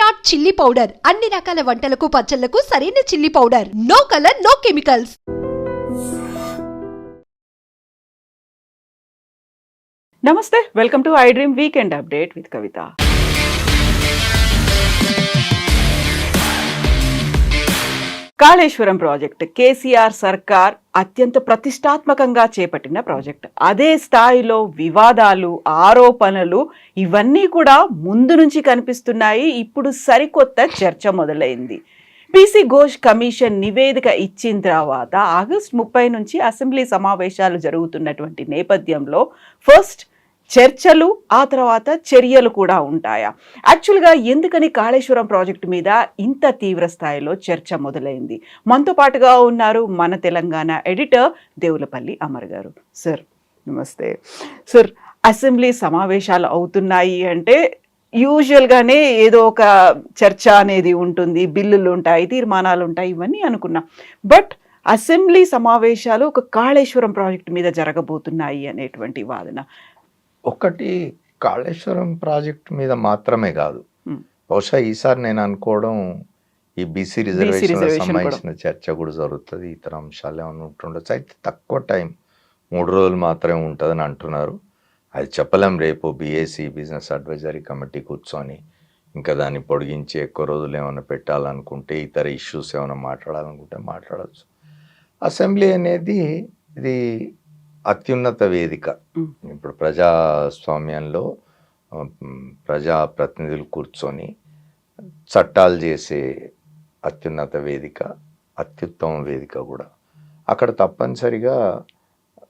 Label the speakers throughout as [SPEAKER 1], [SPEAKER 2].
[SPEAKER 1] Virat chilli powder. అన్ని రకాల వంటలకు పచ్చళ్ళకు సరైన chilli powder. No colour no chemicals.
[SPEAKER 2] నమస్తే welcome to I Dream weekend update with Kavitha. Kaleshwaram project KCR సర్కార్ అత్యంత ప్రతిష్టాత్మకంగా చేపట్టిన ప్రాజెక్ట్. అదే స్థాయిలో వివాదాలు ఆరోపణలు ఇవన్నీ కూడా ముందు నుంచి కనిపిస్తున్నాయి. ఇప్పుడు సరికొత్త చర్చ మొదలైంది. పీసీ ఘోష్ కమిషన్ నివేదిక ఇచ్చిన తర్వాత ఆగస్ట్ ముప్పై నుంచి అసెంబ్లీ సమావేశాలు జరుగుతున్నటువంటి నేపథ్యంలో ఫస్ట్ చర్చలు ఆ తర్వాత చర్యలు కూడా ఉంటాయా? యాక్చువల్గా ఎందుకని కాళేశ్వరం ప్రాజెక్టు మీద ఇంత తీవ్ర స్థాయిలో చర్చ మొదలైంది? మనతో పాటుగా ఉన్నారు మన తెలంగాణ ఎడిటర్ దేవులపల్లి అమర్ గారు సార్ నమస్తే. సార్ అసెంబ్లీ సమావేశాలు అవుతున్నాయి అంటే యూజువల్గానే ఏదో ఒక చర్చ అనేది ఉంటుంది. బిల్లులు ఉంటాయి తీర్మానాలు ఉంటాయి ఇవన్నీ అనుకున్నాం. బట్ అసెంబ్లీ సమావేశాలు ఒక కాళేశ్వరం ప్రాజెక్టు మీద జరగబోతున్నాయి అనేటువంటి వాదన.
[SPEAKER 3] ఒకటి కాళేశ్వరం ప్రాజెక్ట్ మీద మాత్రమే కాదు. బహుశా ఈసారి నేను అనుకోవడం ఈ బీసీ రిజర్వేషన్ సంబంధించిన చర్చ కూడా జరుగుతుంది. ఇతర అంశాలు ఏమైనా ఉంటుండొచ్చు అయితే తక్కువ టైం మూడు రోజులు మాత్రమే ఉంటుందని అంటున్నారు. అది చెప్పలేం రేపు బీఏసీ బిజినెస్ అడ్వైజరీ కమిటీ కూర్చొని ఇంకా దాన్ని పొడిగించి ఎక్కువ రోజులు ఏమైనా పెట్టాలనుకుంటే ఇతర ఇష్యూస్ ఏమైనా మాట్లాడాలనుకుంటే మాట్లాడచ్చు. అసెంబ్లీ అనేది ఇది అత్యున్నత వేదిక. ఇప్పుడు ప్రజాస్వామ్యంలో ఆ, మ్, ప్రజాప్రతినిధులు కూర్చొని చట్టాలు చేసే అత్యున్నత వేదిక అత్యుత్తమ వేదిక కూడా. అక్కడ తప్పనిసరిగా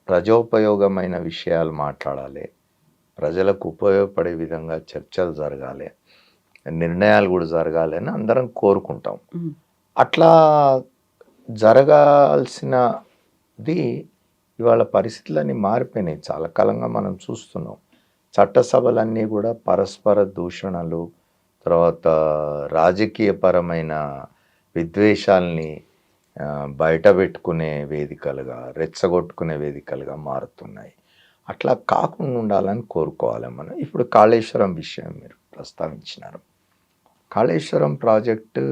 [SPEAKER 3] ప్రజోపయోగమైన విషయాలు మాట్లాడాలి. ప్రజలకు ఉపయోగపడే విధంగా చర్చలు జరగాలి. నిర్ణయాలు కూడా జరగాలి అని అందరం కోరుకుంటాం. అట్లా జరగాల్సినది ఇవాళ పరిస్థితులన్నీ మారిపోయినాయి. చాలా కాలంగా మనం చూస్తున్నాం. చట్టసభలన్నీ కూడా పరస్పర దూషణలు తర్వాత రాజకీయపరమైన విద్వేషాల్ని బయటపెట్టుకునే బయట పెట్టుకునే వేదికలుగా రెచ్చగొట్టుకునే వేదికలుగా మారుతున్నాయి. అట్లా కాకుండా ఉండాలని కోరుకోవాలి మనం. ఇప్పుడు కాళేశ్వరం విషయం మీరు ప్రస్తావించినారు. కాళేశ్వరం ప్రాజెక్టు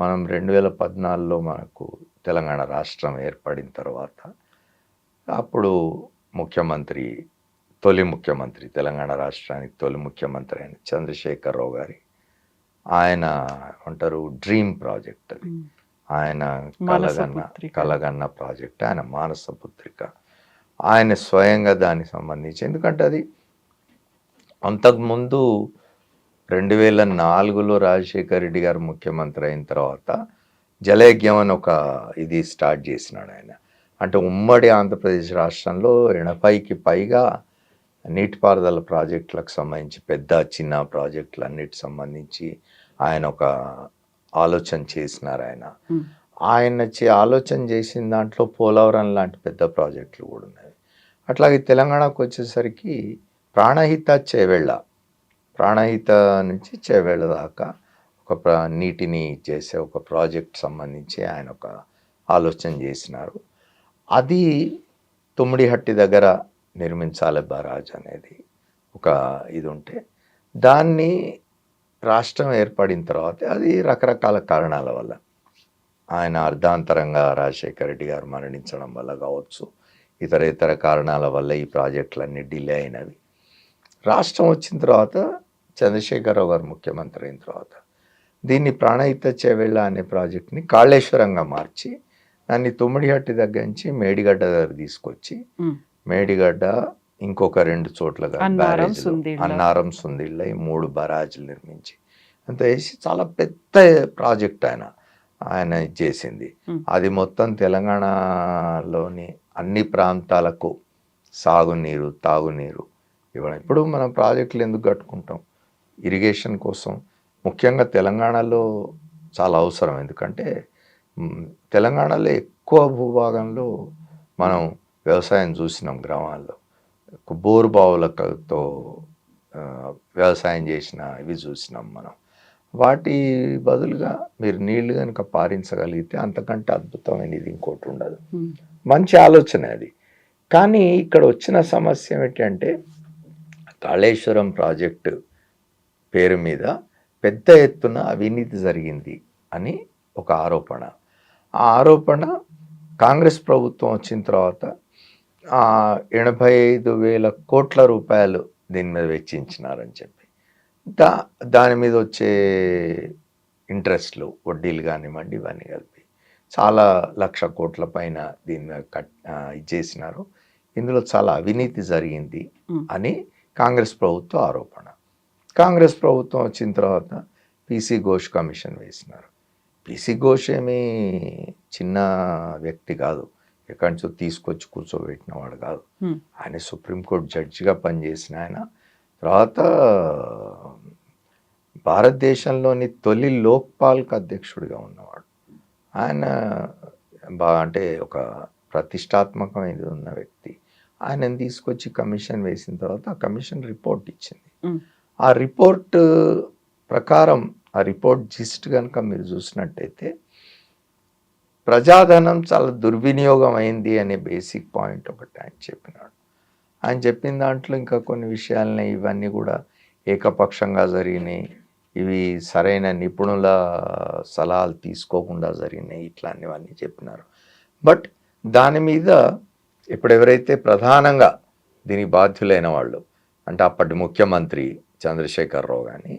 [SPEAKER 3] మనం రెండు వేల పద్నాలుగులో మనకు తెలంగాణ రాష్ట్రం ఏర్పడిన తర్వాత అప్పుడు ముఖ్యమంత్రి తొలి ముఖ్యమంత్రి తెలంగాణ రాష్ట్రానికి తొలి ముఖ్యమంత్రి అయిన చంద్రశేఖరరావు గారి ఆయన అంటారు డ్రీమ్ ప్రాజెక్ట్ అది. ఆయన కలగన్న. కలగన్న ప్రాజెక్ట్ ఆయన మానస పుత్రిక. ఆయన స్వయంగా దానికి సంబంధించి ఎందుకంటే అది అంతకుముందు రెండు వేల నాలుగులో రాజశేఖర రెడ్డి గారు ముఖ్యమంత్రి అయిన తర్వాత జలయజ్ఞం అని ఒక ఇది స్టార్ట్ చేసినాడు ఆయన. అంటే ఉమ్మడి ఆంధ్రప్రదేశ్ రాష్ట్రంలో ఎనభైకి పైగా నీటిపారుదల ప్రాజెక్టులకు సంబంధించి పెద్ద చిన్న ప్రాజెక్టులు అన్నిటి సంబంధించి ఆయన ఒక ఆలోచన చేసినారు ఆయన. ఆయన ఆలోచన చేసిన దాంట్లో పోలవరం లాంటి పెద్ద ప్రాజెక్టులు కూడా ఉన్నాయి. అట్లాగే తెలంగాణకు వచ్చేసరికి ప్రాణహిత చేవెళ్ళ ప్రాణహిత నుంచి చేవెళ్ళ దాకా ఒక ప్ర నీటిని చేసే ఒక ప్రాజెక్ట్ సంబంధించి ఆయన ఒక ఆలోచన చేసినారు. అది తుమ్మిడిహట్టి దగ్గర నిర్మించాలి బరాజ్ అనేది ఒక ఇది ఉంటే దాన్ని రాష్ట్రం ఏర్పడిన తర్వాత అది రకరకాల కారణాల వల్ల. ఆయన అర్ధాంతరంగా రాజశేఖర రెడ్డి గారు మరణించడం వల్ల కావచ్చు ఇతర ఇతర కారణాల వల్ల ఈ ప్రాజెక్టులన్నీ డిలే అయినవి. రాష్ట్రం వచ్చిన తర్వాత చంద్రశేఖరరావు గారు ముఖ్యమంత్రి అయిన తర్వాత దీన్ని ప్రాణహిత చేవేళ్ళ అనే ప్రాజెక్ట్ని కాళేశ్వరంగా మార్చి దాన్ని తుమ్మిడిహట్టి దగ్గర నుంచి మేడిగడ్డ దగ్గర తీసుకొచ్చి మేడిగడ్డ ఇంకొక రెండు చోట్ల
[SPEAKER 2] అన్నారం, సుందిళ్ళ.
[SPEAKER 3] ఈ మూడు బరాజులు నిర్మించి అంత వేసి చాలా పెద్ద ప్రాజెక్ట్ ఆయన ఆయన ఇది చేసింది. అది మొత్తం తెలంగాణలోని అన్ని ప్రాంతాలకు సాగునీరు తాగునీరు ఇవ్వడం. ఇప్పుడు మనం ప్రాజెక్టులు ఎందుకు కట్టుకుంటాం? ఇరిగేషన్ కోసం. ముఖ్యంగా తెలంగాణలో చాలా అవసరం. ఎందుకంటే తెలంగాణలో ఎక్కువ భూభాగంలో మనం వ్యవసాయం చూసినాం గ్రామాల్లో. బోరు బావులతో వ్యవసాయం చేసిన ఇవి చూసినాం మనం. వాటి బదులుగా మీరు నీళ్ళు కనుక పారించగలిగితే అంతకంటే అద్భుతమైనది ఇంకోటి ఉండదు. మంచి ఆలోచన అది. కానీ ఇక్కడ వచ్చిన సమస్య ఏంటంటే కాళేశ్వరం ప్రాజెక్టు పేరు మీద పెద్ద ఎత్తున అవినీతి జరిగింది అని ఒక ఆరోపణ. ఆ ఆరోపణ కాంగ్రెస్ ప్రభుత్వం వచ్చిన తర్వాత ఎనభై ఐదు వేల కోట్ల రూపాయలు దీని మీద వెచ్చించినారని చెప్పి. దా దాని మీద వచ్చే ఇంట్రెస్ట్లు వడ్డీలు కానివ్వండి ఇవన్నీ కలిపి. చాలా లక్ష కోట్ల పైన దీని మీద కట్ ఆ, ఇది చేసినారు. ఇందులో చాలా అవినీతి జరిగింది. అని కాంగ్రెస్ ప్రభుత్వ ఆరోపణ. కాంగ్రెస్ ప్రభుత్వం వచ్చిన తర్వాత పీసీ ఘోష్ కమిషన్ వేసినారు. ఘోష్ ఏమీ చిన్న వ్యక్తి కాదు. ఎక్కడి నుంచో తీసుకొచ్చి కూర్చోబెట్టిన వాడు కాదు. ఆయన సుప్రీంకోర్టు జడ్జిగా పనిచేసిన ఆయన. తర్వాత భారతదేశంలోని తొలి లోక్పాల్కి అధ్యక్షుడిగా ఉన్నవాడు. ఆయన బాగా అంటే ఒక ప్రతిష్టాత్మకమైనది ఉన్న వ్యక్తి. ఆయనను తీసుకొచ్చి కమిషన్ వేసిన తర్వాత ఆ కమిషన్ రిపోర్ట్ ఇచ్చింది. ఆ రిపోర్ట్ ప్రకారం ఆ రిపోర్ట్ జిస్ట్ కనుక మీరు చూసినట్టయితే ప్రజాధనం చాలా దుర్వినియోగం అయింది అనే బేసిక్ పాయింట్ ఒకటి ఆయన చెప్పినాడు. ఆయన చెప్పిన దాంట్లో ఇంకా కొన్ని విషయాలని ఇవన్నీ కూడా ఏకపక్షంగా జరిగినాయి. ఇవి సరైన నిపుణుల సలహాలు తీసుకోకుండా జరిగినాయి. ఇట్లాంటివన్నీ చెప్పినారు. బట్ దాని మీద ఇప్పుడు ఎవరైతే ప్రధానంగా దీనికి బాధ్యులైన వాళ్ళు అంటే అప్పటి ముఖ్యమంత్రి చంద్రశేఖరరావు కానీ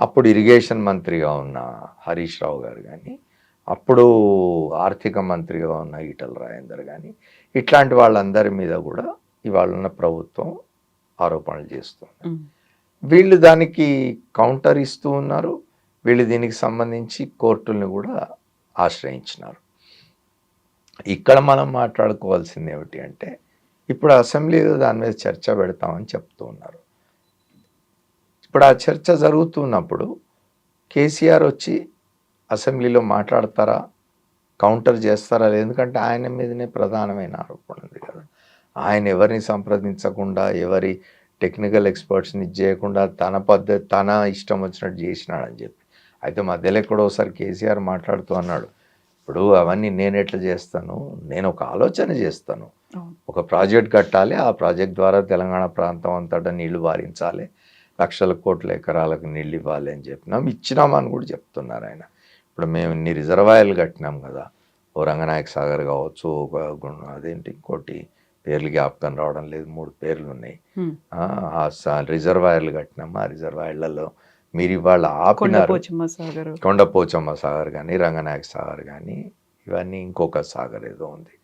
[SPEAKER 3] అప్పుడు ఇరిగేషన్ మంత్రిగా ఉన్న హరీష్ రావు గారు కానీ అప్పుడు ఆర్థిక మంత్రిగా ఉన్న ఈటల రాజేందర్ కానీ ఇట్లాంటి వాళ్ళందరి మీద కూడా ఇవాళ ఉన్న ప్రభుత్వం ఆరోపణలు చేస్తుంది. వీళ్ళు దానికి కౌంటర్ ఇస్తూ ఉన్నారు. వీళ్ళు దీనికి సంబంధించి కోర్టుల్ని కూడా ఆశ్రయించినారు. ఇక్కడ మనం మాట్లాడుకోవాల్సింది ఏమిటి అంటే ఇప్పుడు అసెంబ్లీలో దాని మీద చర్చ పెడతామని చెప్తూ ఉన్నారు. ఇప్పుడు ఆ చర్చ జరుగుతున్నప్పుడు కేసీఆర్ వచ్చి అసెంబ్లీలో మాట్లాడతారా? కౌంటర్ చేస్తారా? లేదు ఎందుకంటే ఆయన మీదనే ప్రధానమైన ఆరోపణ ఉంది కదా. ఆయన ఎవరిని సంప్రదించకుండా ఎవరి టెక్నికల్ ఎక్స్పర్ట్స్ని చేయకుండా తన పద్ధతి తన ఇష్టం వచ్చినట్టు చేసినాడని చెప్పి. అయితే మధ్యలో ఎక్కడో ఒకసారి కేసీఆర్ మాట్లాడుతూ అన్నాడు ఇప్పుడు అవన్నీ నేను ఎట్లా చేస్తాను? నేను ఒక ఆలోచన చేస్తాను. ఒక ప్రాజెక్ట్ కట్టాలి ఆ ప్రాజెక్ట్ ద్వారా తెలంగాణ ప్రాంతం అంతటా నీళ్ళు వారించాలి. లక్షల కోట్ల ఎకరాలకు నీళ్ళు ఇవ్వాలి అని చెప్పినాం. ఇచ్చినామని కూడా చెప్తున్నారు ఆయన. ఇప్పుడు మేము ఇన్ని రిజర్వాయర్లు కట్టినాం కదా. ఓ రంగనాయక సాగర్ కావచ్చు ఒక అదేంటి ఇంకోటి పేర్లు జ్ఞాపకం రావడం లేదు. మూడు పేర్లు ఉన్నాయి. ఆ, రిజర్వాయర్లు కట్టినాం. ఆ రిజర్వాయర్లలో మీరు ఇవాళ ఆపినారు.
[SPEAKER 2] కొండపోచమ్మ సాగర్.
[SPEAKER 3] కానీ రంగనాయక సాగర్ కానీ ఇవన్నీ ఇంకొక సాగర్ ఏదో ఉంది.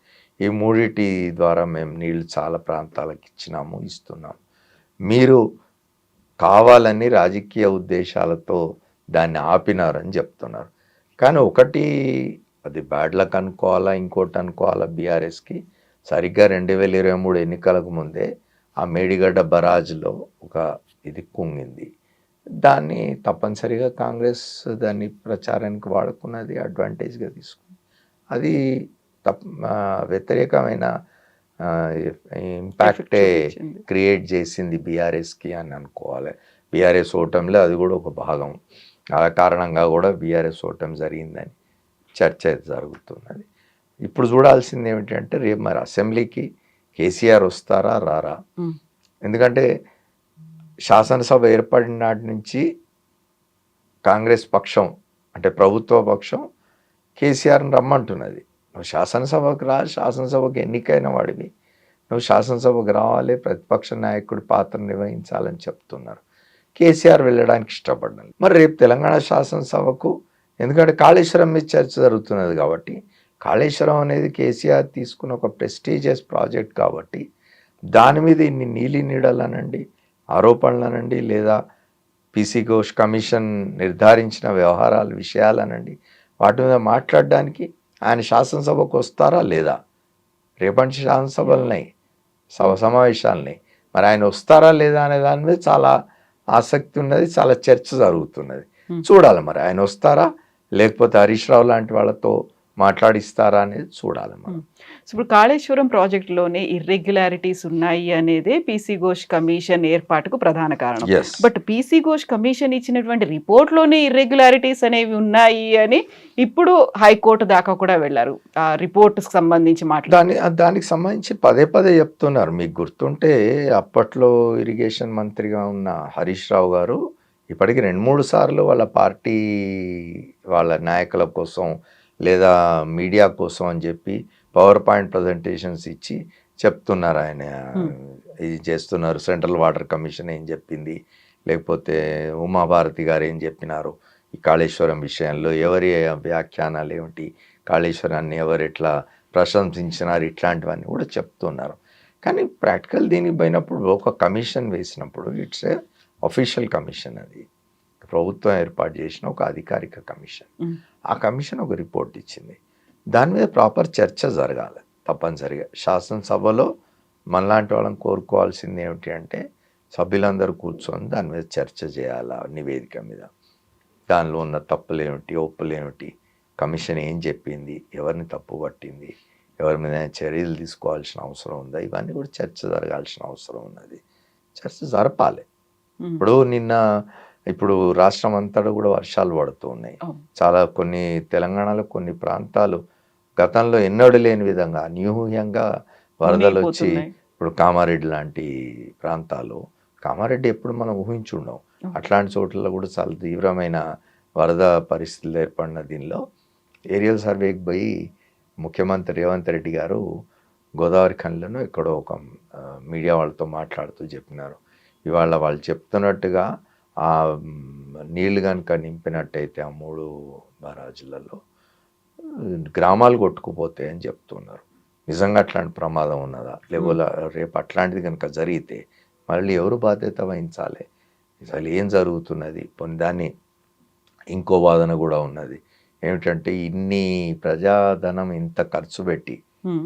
[SPEAKER 3] ఈ మూడిటి ద్వారా మేము నీళ్ళు చాలా ప్రాంతాలకు ఇచ్చినాము ఇస్తున్నాం మీరు కావాలని రాజకీయ ఉద్దేశాలతో దాన్ని ఆపినారని చెప్తున్నారు. కానీ ఒకటి అది బ్యాడ్ లక్ అనుకోవాలా ఇంకోటి అనుకోవాలా బీఆర్ఎస్కి? సరిగ్గా రెండు వేల ఇరవై మూడు ఎన్నికలకు ముందే ఆ మేడిగడ్డ బరాజ్లో ఒక ఇది కుంగింది. దాన్ని తప్పనిసరిగా కాంగ్రెస్ దాన్ని ప్రచారానికి వాడుకున్నది అడ్వాంటేజ్గా తీసుకుంది. అది తప్ వ్యతిరేకమైన ఇంపాక్టే. క్రియేట్ చేసింది బీఆర్ఎస్కి అని అనుకోవాలి. బీఆర్ఎస్ ఓటమిలో అది కూడా ఒక భాగం. ఆ కారణంగా కూడా బీఆర్ఎస్ ఓటమి జరిగిందని చర్చ జరుగుతున్నది. ఇప్పుడు చూడాల్సింది ఏమిటంటే రేపు మరి అసెంబ్లీకి కేసీఆర్ వస్తారా రారా. ఎందుకంటే శాసనసభ ఏర్పడిన నాటి నుంచి కాంగ్రెస్ పక్షం అంటే ప్రభుత్వ పక్షం కేసీఆర్ని రమ్మంటున్నది. నువ్వు శాసనసభకు రా శాసనసభకు ఎన్నికైన వాడివి. నువ్వు శాసనసభకు రావాలి ప్రతిపక్ష నాయకుడి పాత్ర నిర్వహించాలని చెప్తున్నారు. కేసీఆర్ వెళ్ళడానికి ఇష్టపడ్డాను మరి రేపు తెలంగాణ శాసనసభకు ఎందుకంటే కాళేశ్వరం మీద చర్చ జరుగుతున్నది కాబట్టి కాళేశ్వరం అనేది కేసీఆర్ తీసుకున్న ఒక ప్రెస్టీజియస్ ప్రాజెక్ట్ కాబట్టి దాని మీద ఇన్ని నీలి నీడలనండి ఆరోపణలనండి లేదా పీసీ ఘోష్ కమిషన్ నిర్ధారించిన వ్యవహారాల విషయాలనండి వాటి మీద మాట్లాడడానికి ఆయన శాసనసభకు వస్తారా లేదా? రేపటి శాసనసభలున్నాయి సభ సమావేశాలున్నాయి మరి ఆయన వస్తారా లేదా అనే దాని మీద చాలా ఆసక్తి ఉన్నది చాలా చర్చ జరుగుతున్నది. చూడాలి మరి ఆయన వస్తారా? లేకపోతే హరీష్ రావు లాంటి వాళ్ళతో మాట్లాడిస్తారా అనేది చూడాలి మనం
[SPEAKER 2] సో ఇప్పుడు కాళేశ్వరం ప్రాజెక్టులోనే ఇర్రెగ్యులారిటీస్ ఉన్నాయి అనేదే పీసీ ఘోష్ కమిషన్ ఏర్పాటుకు ప్రధాన కారణం. బట్ పీసీ ఘోష్ కమిషన్ ఇచ్చినటువంటి రిపోర్ట్లోనే ఇర్రెగ్యులారిటీస్ అనేవి ఉన్నాయి అని ఇప్పుడు హైకోర్టు దాకా కూడా వెళ్ళారు. ఆ రిపోర్ట్కి సంబంధించి మాట్లాడు.
[SPEAKER 3] దాని దానికి సంబంధించి పదే పదే చెప్తున్నారు. మీకు గుర్తుంటే అప్పట్లో ఇరిగేషన్ మంత్రిగా ఉన్న హరీష్ రావు గారు ఇప్పటికి రెండు మూడు సార్లు వాళ్ళ పార్టీ వాళ్ళ నాయకుల కోసం లేదా మీడియా కోసం అని చెప్పి పవర్ పాయింట్ ప్రజెంటేషన్స్ ఇచ్చి చెప్తున్నారు ఆయన. ఇది చేస్తున్నారు. సెంట్రల్ వాటర్ కమిషన్ ఏం చెప్పింది? లేకపోతే ఉమాభారతి గారు ఏం చెప్పినారు? ఈ కాళేశ్వరం విషయంలో ఎవరి వ్యాఖ్యానాలు ఏమిటి? కాళేశ్వరాన్ని ఎవరు ఎట్లా ప్రశంసించినారు? ఇట్లాంటివన్నీ కూడా చెప్తున్నారు. కానీ ప్రాక్టికల్ దీనికి పోయినప్పుడు ఒక కమిషన్ వేసినప్పుడు ఇట్స్ ఏ అఫీషియల్ కమిషన్ అది. ప్రభుత్వం ఏర్పాటు చేసిన ఒక అధికారిక కమిషన్. ఆ కమిషన్ ఒక రిపోర్ట్ ఇచ్చింది. దాని మీద ప్రాపర్ చర్చ జరగాలి. తప్పనిసరిగా శాసనసభలో మనలాంటి వాళ్ళని కోరుకోవాల్సింది ఏమిటి అంటే సభ్యులందరూ కూర్చొని దాని మీద చర్చ చేయాలా నివేదిక మీద. దానిలో ఉన్న తప్పులు ఏమిటి ఒప్పులు ఏమిటి కమిషన్ ఏం చెప్పింది ఎవరిని తప్పు పట్టింది ఎవరి మీద చర్యలు తీసుకోవాల్సిన అవసరం ఉందా ఇవన్నీ కూడా చర్చ జరగాల్సిన అవసరం ఉన్నది. చర్చ జరపాలి. ఇప్పుడు నిన్న ఇప్పుడు రాష్ట్రం అంతటా కూడా వర్షాలు పడుతూ ఉన్నాయి. చాలా కొన్ని తెలంగాణలో కొన్ని ప్రాంతాలు గతంలో ఎన్నడూ లేని విధంగా అనూహ్యంగా వరదలు వచ్చి. ఇప్పుడు కామారెడ్డి లాంటి ప్రాంతాలు కామారెడ్డి ఎప్పుడు మనం ఊహించుండం. అట్లాంటి చోట్ల కూడా చాలా తీవ్రమైన వరద పరిస్థితులు ఏర్పడిన దీనిలో ఏరియల్ సర్వేకి పోయి ముఖ్యమంత్రి రేవంత్ రెడ్డి గారు గోదావరి ఖండ్లను ఎక్కడో ఒక మీడియా వాళ్ళతో మాట్లాడుతూ చెప్పినారు ఇవాళ వాళ్ళు చెప్తున్నట్టుగా ఆ మ్, నీళ్ళు కనుక నింపినట్టయితే ఆ మూడు బరాజులలో గ్రామాలు కొట్టుకుపోతాయి అని చెప్తున్నారు. నిజంగా అట్లాంటి ప్రమాదం ఉన్నదా? లేకపోతే రేపు అట్లాంటిది కనుక జరిగితే మళ్ళీ ఎవరు బాధ్యత వహించాలి? అసలు ఏం జరుగుతున్నది? దాన్ని ఇంకో వాదన కూడా ఉన్నది. ఏమిటంటే ఇన్ని ప్రజాధనం ఇంత ఖర్చు పెట్టి.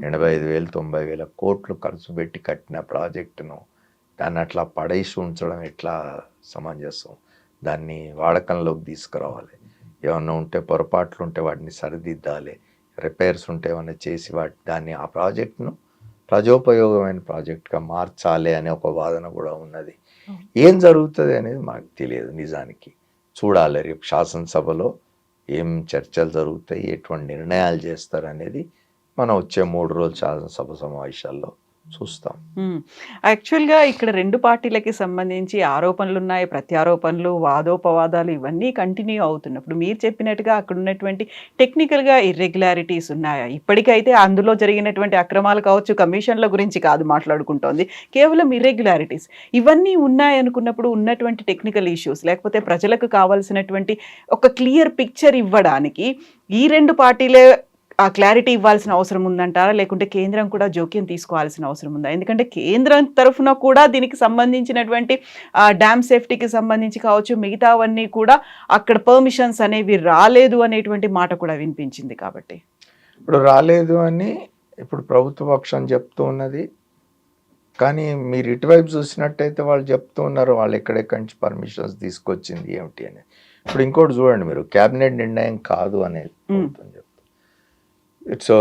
[SPEAKER 3] ఎనభై ఐదు వేలు తొంభై వేల కోట్లు ఖర్చు పెట్టి కట్టిన ప్రాజెక్టును దాన్ని అట్లా పడేసి ఉంచడం ఎట్లా సమంజసం? దాన్ని వాడకంలోకి తీసుకురావాలి. ఏమన్నా ఉంటే పొరపాట్లు ఉంటే వాటిని సరిదిద్దాలి. రిపేర్స్ ఉంటే ఏమైనా చేసి వాటి దాన్ని ఆ ప్రాజెక్టును ప్రజోపయోగమైన ప్రాజెక్ట్గా మార్చాలి అనే ఒక వాదన కూడా ఉన్నది. ఏం జరుగుతుంది అనేది మనకు తెలియదు నిజానికి. చూడాలి రేపు శాసనసభలో ఏం చర్చలు జరుగుతాయి ఎటువంటి నిర్ణయాలు చేస్తారు అనేది మనం వచ్చే మూడు రోజులు శాసనసభ సమావేశాల్లో చూస్తాం.
[SPEAKER 2] యాక్చువల్గా ఇక్కడ రెండు పార్టీలకి సంబంధించి ఆరోపణలు ఉన్నాయి ప్రత్యారోపణలు వాదోపవాదాలు ఇవన్నీ కంటిన్యూ అవుతున్నప్పుడు మీరు చెప్పినట్టుగా అక్కడ ఉన్నటువంటి టెక్నికల్గా ఇర్రెగ్యులారిటీస్ ఉన్నాయా? ఇప్పటికైతే అందులో జరిగినటువంటి అక్రమాలు కావచ్చు కమిషన్ల గురించి కాదు మాట్లాడుకుంటోంది. కేవలం ఇర్రెగ్యులారిటీస్. ఇవన్నీ ఉన్నాయనుకున్నప్పుడు ఉన్నటువంటి టెక్నికల్ ఇష్యూస్ లేకపోతే ప్రజలకు కావాల్సినటువంటి ఒక క్లియర్ పిక్చర్ ఇవ్వడానికి ఈ రెండు పార్టీలే ఆ క్లారిటీ ఇవ్వాల్సిన అవసరం ఉందంటారా? లేకుంటే కేంద్రం కూడా జోక్యం తీసుకోవాల్సిన అవసరం ఉందా? ఎందుకంటే కేంద్రం తరఫున కూడా దీనికి సంబంధించినటువంటి డ్యామ్ సేఫ్టీకి సంబంధించి కావచ్చు మిగతావన్నీ కూడా అక్కడ పర్మిషన్స్ అనేవి రాలేదు అనేటువంటి మాట కూడా వినిపించింది కాబట్టి.
[SPEAKER 3] ఇప్పుడు రాలేదు అని ఇప్పుడు ప్రభుత్వ పక్షం చెప్తూ ఉన్నది. కానీ మీరు ఇటువైపు చూసినట్టయితే వాళ్ళు చెప్తూ ఉన్నారు వాళ్ళు ఎక్కడెక్కడి నుంచి పర్మిషన్స్ తీసుకొచ్చింది ఏమిటి అని. ఇప్పుడు ఇంకోటి చూడండి మీరు క్యాబినెట్ నిర్ణయం కాదు అనేది ఇట్స్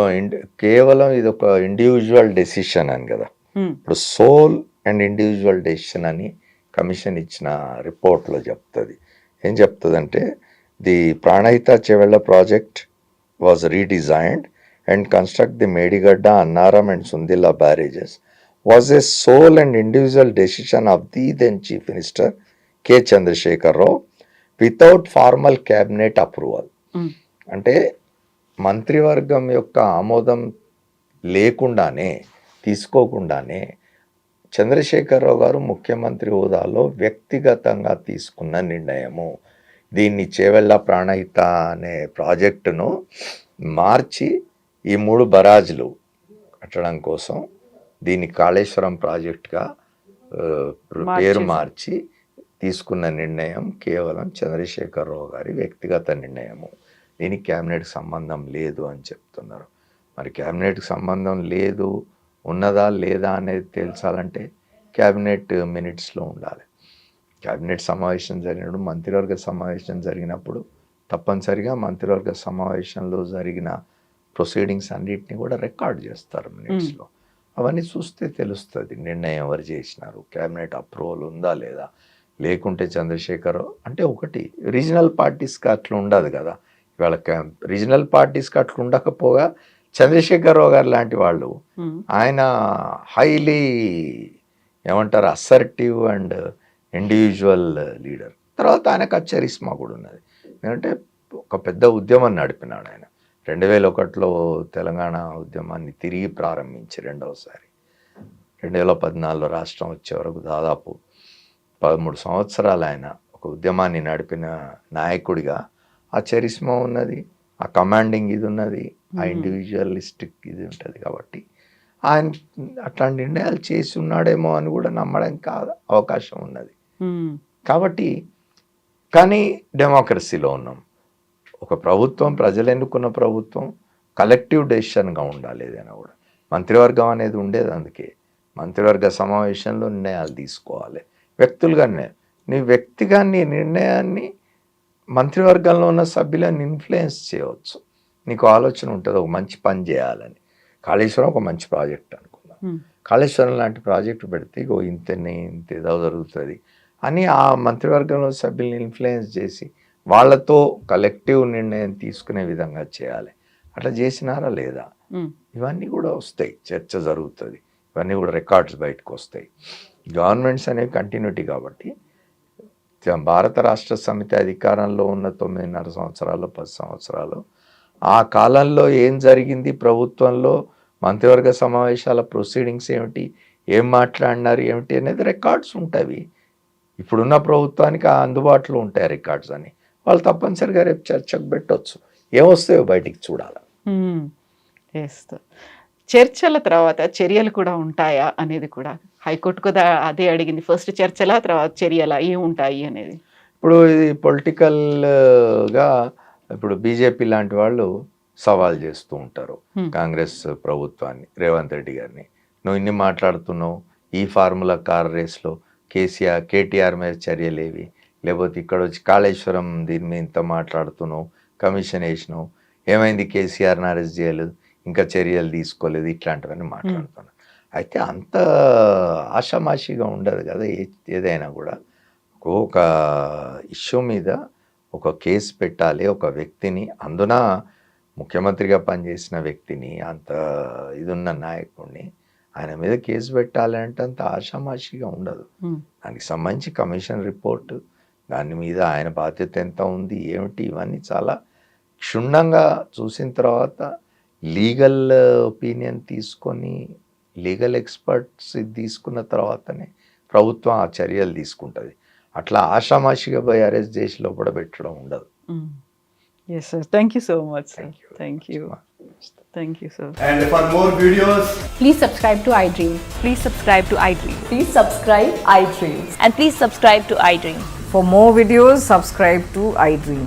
[SPEAKER 3] కేవలం ఇది ఒక ఇండివిజువల్ డెసిషన్ అని కదా.
[SPEAKER 2] మ్మ్.
[SPEAKER 3] ఇప్పుడు సోల్ అండ్ ఇండివిజువల్ డెసిషన్ అని కమిషన్ ఇచ్చిన రిపోర్ట్లో చెప్తుంది. ఏం చెప్తుందంటే the Pranahita Chevella project was redesigned and construct the Medigadda Annaram and Sundilla barrages was a sole and individual decision of the then chief minister K Chandrashekar Rao without formal cabinet approval. అంటే మంత్రివర్గం యొక్క ఆమోదం లేకుండానే తీసుకోకుండానే చంద్రశేఖరరావు గారు ముఖ్యమంత్రి హోదాలో వ్యక్తిగతంగా తీసుకున్న నిర్ణయము దీన్ని చేవెళ్ళ ప్రాణహిత అనే ప్రాజెక్టును మార్చి ఈ మూడు బరాజులు కట్టడం కోసం దీన్ని కాళేశ్వరం ప్రాజెక్టుగా పేరు. మార్చి తీసుకున్న నిర్ణయం కేవలం చంద్రశేఖరరావు గారి వ్యక్తిగత నిర్ణయము దీనికి క్యాబినెట్కి సంబంధం లేదు అని చెప్తున్నారు. మరి క్యాబినెట్కి సంబంధం లేదు ఉన్నదా లేదా అనేది తేల్చాలంటే క్యాబినెట్ మినిట్స్లో ఉండాలి. క్యాబినెట్ సమావేశం జరిగినప్పుడు మంత్రివర్గ సమావేశం జరిగినప్పుడు తప్పనిసరిగా మంత్రివర్గ సమావేశంలో జరిగిన ప్రొసీడింగ్స్ అన్నిటిని కూడా రికార్డ్ చేస్తారు మినిట్స్లో. అవన్నీ చూస్తే తెలుస్తుంది నిర్ణయం ఎవరు చేసినారు క్యాబినెట్ అప్రూవల్ ఉందా లేదా? లేకుంటే చంద్రశేఖర్ అంటే ఒకటి రీజనల్ పార్టీస్కి అట్లా ఉండదు కదా. ఇవాళ రీజనల్ పార్టీస్కి అట్లా ఉండకపోగా చంద్రశేఖరరావు గారు లాంటి వాళ్ళు. ఆయన హైలీ ఏమంటారు అసర్టివ్ అండ్ ఇండివిజువల్ లీడర్ తర్వాత ఆయనకు ఆ చరిస్మా కూడా ఉన్నది. ఎందుకంటే ఒక పెద్ద ఉద్యమం నడిపినాడు ఆయన. రెండు వేల ఒకటిలో తెలంగాణ ఉద్యమాన్ని తిరిగి ప్రారంభించి రెండవసారి. రెండు వేల పద్నాలుగులో రాష్ట్రం వచ్చే వరకు దాదాపు పదమూడు సంవత్సరాలు ఆయన ఒక ఉద్యమాన్ని నడిపిన నాయకుడిగా ఆ చరిస్మా ఉన్నది ఆ కమాండింగ్ ఇది ఉన్నది ఆ
[SPEAKER 2] Hmm.
[SPEAKER 3] ఇండివిజువలిస్టిక్ ఇది ఉంటుంది కాబట్టి ఆయన అట్లాంటి నిర్ణయాలు చేసి ఉన్నాడేమో అని కూడా నమ్మడానికి కాదు అవకాశం ఉన్నది.
[SPEAKER 2] ఉమ్,
[SPEAKER 3] కాబట్టి కానీ డెమోక్రసీలో ఉన్నాం. ఒక ప్రభుత్వం ప్రజలు ఎన్నుకున్న ప్రభుత్వం కలెక్టివ్ డెసిషన్గా ఉండాలి ఏదైనా కూడా. మంత్రివర్గం అనేది ఉండేది అందుకే. మంత్రివర్గ సమావేశంలో నిర్ణయాలు తీసుకోవాలి. వ్యక్తులుగా నిర్ణయం. నీ వ్యక్తిగా నీ నిర్ణయాన్ని మంత్రివర్గంలో ఉన్న సభ్యులను ఇన్ఫ్లుయెన్స్ చేయవచ్చు. నీకు ఆలోచన ఉంటుంది ఒక మంచి పని చేయాలని. కాళేశ్వరం ఒక మంచి ప్రాజెక్ట్ అనుకుందాం.
[SPEAKER 2] ఉమ్,
[SPEAKER 3] కాళేశ్వరం లాంటి ప్రాజెక్టు పెడితే ఇగో ఇంతనే ఇంత ఏదో జరుగుతుంది అని ఆ మంత్రివర్గంలో సభ్యుల్ని ఇన్ఫ్లుయెన్స్ చేసి వాళ్ళతో కలెక్టివ్ నిర్ణయం తీసుకునే విధంగా చేయాలి. అట్లా చేసినారా లేదా? ఇవన్నీ కూడా వస్తాయి. చర్చ జరుగుతుంది. ఇవన్నీ కూడా రికార్డ్స్ బయటకు వస్తాయి. గవర్నమెంట్స్ అనేవి కంటిన్యూటీ కాబట్టి భారత రాష్ట్ర సమితి అధికారంలో ఉన్న తొమ్మిదిన్నర సంవత్సరాలు పది సంవత్సరాలు. ఆ కాలంలో ఏం జరిగింది ప్రభుత్వంలో? మంత్రివర్గ సమావేశాల ప్రొసీడింగ్స్ ఏమిటి? ఏం మాట్లాడినారు? ఏమిటి అనేది రికార్డ్స్ ఉంటాయి ఇప్పుడున్న ప్రభుత్వానికి ఆ అందుబాటులో ఉంటాయి రికార్డ్స్ అని. వాళ్ళు తప్పనిసరిగా రేపు చర్చకు పెట్టవచ్చు ఏమొస్తాయో బయటికి చూడాలి.
[SPEAKER 2] ఉమ్. చర్చల తర్వాత చర్యలు కూడా ఉంటాయా అనేది కూడా? హైకోర్టు కూడా అదే అడిగింది. ఫస్ట్ చర్చల తర్వాత చర్యల ఏముంటాయి అనేది.
[SPEAKER 3] ఇప్పుడు ఇది పొలిటికల్గా ఇప్పుడు బీజేపీ లాంటి వాళ్ళు సవాల్ చేస్తూ ఉంటారు.
[SPEAKER 2] Hmm.
[SPEAKER 3] కాంగ్రెస్ ప్రభుత్వాన్ని రేవంత్ రెడ్డి గారిని. నువ్వు ఇన్ని మాట్లాడుతున్నావు ఈ ఫార్ములా కార్ రేస్లో కేసీఆర్ కేటీఆర్ మీద చర్యలేవి? లేకపోతే ఇక్కడ వచ్చి కాళేశ్వరం దీని మీద ఇంత మాట్లాడుతున్నావు కమిషన్ వేసినావు. ఏమైంది? కేసీఆర్ని అరెస్ట్ చేయలేదు. ఇంకా చర్యలు తీసుకోలేదు ఇట్లాంటివన్నీ మాట్లాడుతున్నాను అయితే అంత ఆషామాషిగా ఉండదు కదా ఏదైనా కూడా. ఒక ఇష్యూ మీద ఒక కేసు పెట్టాలి ఒక వ్యక్తిని అందున ముఖ్యమంత్రిగా పనిచేసిన వ్యక్తిని అంత ఇదున్న నాయకుడిని ఆయన మీద కేసు పెట్టాలి అంటే అంత ఆషామాషిగా ఉండదు. దానికి సంబంధించి కమిషన్ రిపోర్టు దాని మీద ఆయన బాధ్యత ఎంత ఉంది ఏమిటి ఇవన్నీ చాలా క్షుణ్ణంగా చూసిన తర్వాత లీగల్ ఒపీనియన్ తీసుకొని లీగల్ ఎక్స్పర్ట్స్ ఇది తీసుకున్న తర్వాతనే ప్రభుత్వం ఆ చర్యలు తీసుకుంటుంది అట్లా ఆషామాషిగా పోయి అరెస్ట్ చేసి లోపల పెట్టడం ఉండదు.
[SPEAKER 2] Yes sir thank you so much sir
[SPEAKER 3] Thank you.
[SPEAKER 2] Thank you thank you sir
[SPEAKER 4] And for more videos,
[SPEAKER 5] Please subscribe to iDream.
[SPEAKER 6] Please subscribe to iDream.
[SPEAKER 5] Please subscribe iDream.
[SPEAKER 6] And please subscribe to iDream.
[SPEAKER 7] For more videos, subscribe to iDream.